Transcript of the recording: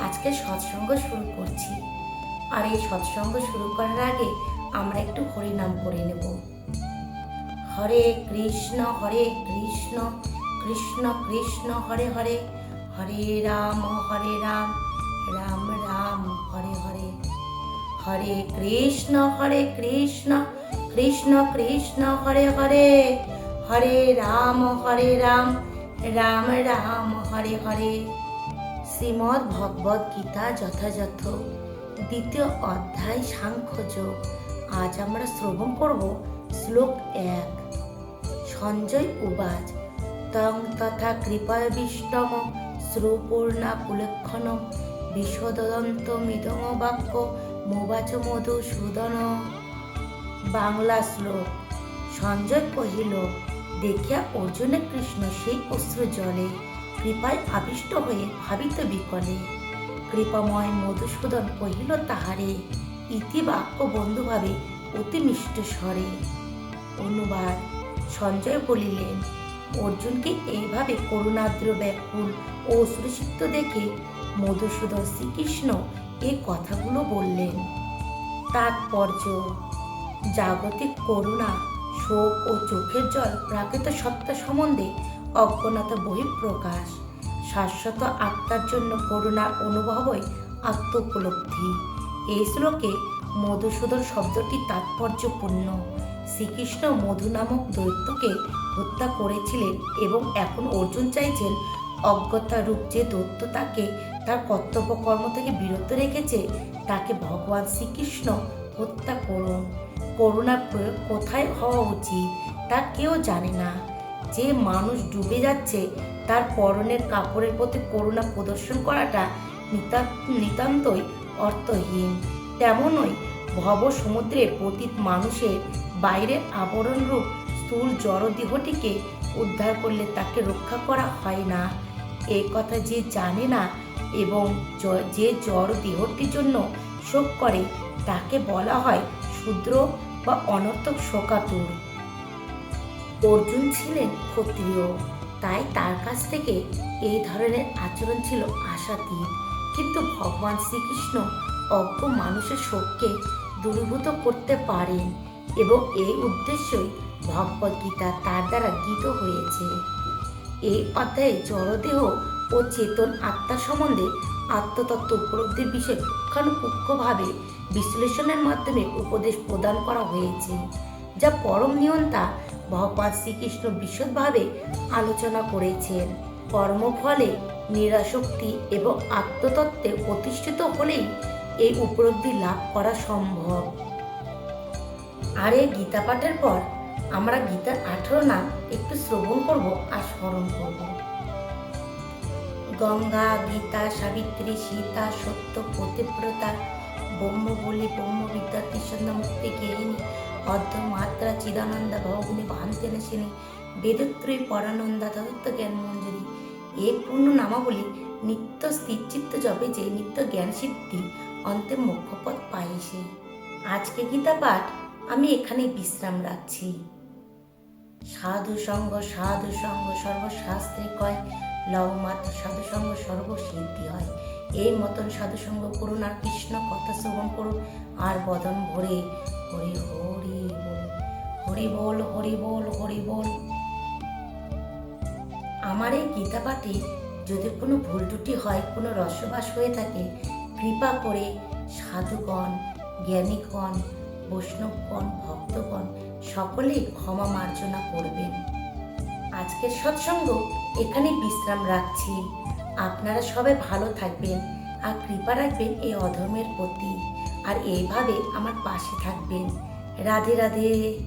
আজকে সৎসঙ্গ শুরু করছি। আর এই সৎসঙ্গ শুরু করার আগে আমরা একটু হরিনাম করে নেব। হরে কৃষ্ণ হরে কৃষ্ণ কৃষ্ণ কৃষ্ণ, হরে হরে হরে রাম হরে রাম রাম রাম, হরে হরে। হরে কৃষ্ণ হরে কৃষ্ণ কৃষ্ণ কৃষ্ণ, হরে হরে হরে রাম হরে রাম রাম রাম, হরে হরে। শ্রীমদ্ ভগবদ গীতা যথাযথ। দ্বিতীয় অধ্যায়, সাংখ্যযোগ। আজ আমরা শ্রবণ করব শ্লোক এক। সঞ্জয় উবাচ, তং তথা কৃপায় বিষ্টম, শ্রুপূর্ণা কুলেক্ষণ বিশদন্ত মিদম বাক্য, মোবাচ মধুসূদন বাংলা শ্লোক, সঞ্জয় কহিল, দেখিয়া অর্জুনে কৃষ্ণ সেই অশ্রু জলে কৃপায় আবিষ্ট হয়ে ভাবিত বিকলে। কৃপাময় মধুসূদন কহিল তাহারে, ইতি বাক্য বন্ধুভাবে অতি মিষ্ট স্বরে। অনুবাদ, সঞ্জয় বলিলেন, অর্জুনকে এইভাবে করুণাদ্র ব্যাকুল ও অশ্রুসিক্ত দেখে মধুসূদন শ্রীকৃষ্ণ এই কথাগুলো বললেন। তাৎপর্য, জাগতিক করুণা শোক ও চোখের জল প্রাকৃত সত্তা সম্বন্ধে অজ্ঞানতা বহিঃপ্রকাশ। শাশ্বত আত্মার জন্য করুণার অনুভবই আত্ম উপলব্ধি এই শ্লোকে মধুসূদন শব্দটি তাৎপর্যপূর্ণ। শ্রীকৃষ্ণ মধু নামক দৈত্যকে হত্যা করেছিলেন এবং এখন অর্জুন চাইছেন অজ্ঞতা রূপ যে দৈত্য তাকে তার কর্তব্য কর্ম থেকে বিরত রেখেছে, তাকে ভগবান শ্রীকৃষ্ণ হত্যা করুন। করুণার প্রয়োগ কোথায় হওয়া উচিত তা কেউ জানে না। যে মানুষ ডুবে যাচ্ছে, তার পরনের কাপড়ের প্রতি করুণা প্রদর্শন করাটা নিতা- নিতান্তই অর্থহীন। তেমনই ভব সমুদ্রে পতিত মানুষের বাইরের আবরণ রূপ স্থূল জড়দেহটিকে উদ্ধার করলে তাকে রক্ষা করা হয় না। এই কথা যে জানে না এবং যে জড় দেহটির জন্য শোক করে, তাকে বলা হয় শূদ্র বা অনর্থক শোকাতুর। অর্জুন ছিলেন ক্ষত্রিয়। তাই তার কাছ থেকে এই ধরনের আচরণ ছিল আশাতীত। কিন্তু ভগবান শ্রীকৃষ্ণ অজ্ঞ মানুষের শোককে দূরীভূত করতে পারেন এবং এই উদ্দেশ্যই ভগবদ্গীতা তার দ্বারা গীত হয়েছে। এই অধ্যায়ে জড়দেহ ও চেতন আত্মা সম্বন্ধে আত্মতত্ত্ব উপলব্ধির বিষয়ে পুঙ্খানুপুঙ্খভাবে বিশ্লেষণের মাধ্যমে উপদেশ প্রদান করা হয়েছে, যা পরম নিয়ন্তা ভগবান শ্রীকৃষ্ণ বিশদভাবে আলোচনা করেছেন। কর্মফলে নিরাশক্তি এবং আত্মতত্ত্বে প্রতিষ্ঠিত হলেই এই উপলব্ধি লাভ করা সম্ভব। আর এই গীতা পাঠের পর আমরা গীতার আঠেরো নাম একটু শ্রবণ করব আর স্মরণ করব। গঙ্গা, গীতা, সাবিত্রী, সীতা, সত্য পতিব্রতা ব্রহ্ম বলি ব্রহ্ম বিদ্যা মুক্তি গেহিনী অর্ধ মাত্রা চিদানন্দা ভগিনী ভান্তে নাশিনী বেদত্রয়ী পরানন্দা তদত্ত জ্ঞান মঞ্জুরি এ পূর্ণ নামাবলী নিত্য স্থিরচিত্ত জবে যে নিত্য জ্ঞান সিদ্ধি অন্তে মুখ্যপদ পায় সে আজকে গীতা পাঠ আমি এখানে বিশ্রাম রাখছি সাধু সঙ্গ সাধু সঙ্গ সর্বশাস্ত্রে কয় লব মাত্র সাধু সঙ্গ সর্বসিদ্ধি হয় এই মতন সাধুসঙ্গ করুন আর কৃষ্ণ কথা শ্রবণ করুন। আর বদন ভরে হরি হরি হরি বল হরি বল হরি বল। আমার এই গীতা পাঠে যদি কোনো ভুল ত্রুটি হয়, কোনো রসবাস হয়ে থাকে, কৃপা করে সাধুগণ, জ্ঞানীগণ, বৈষ্ণবগণ, ভক্তগণ, সকলেই ক্ষমা মার্জনা করবেন। আজকের সৎসঙ্গ এখানে বিশ্রাম রাখছি। আপনারা সবাই ভালো থাকবেন আর কৃপা রাখবেন এই অধর্মের প্রতি। আর এইভাবে আমার পাশে থাকবেন। রাধে রাধে।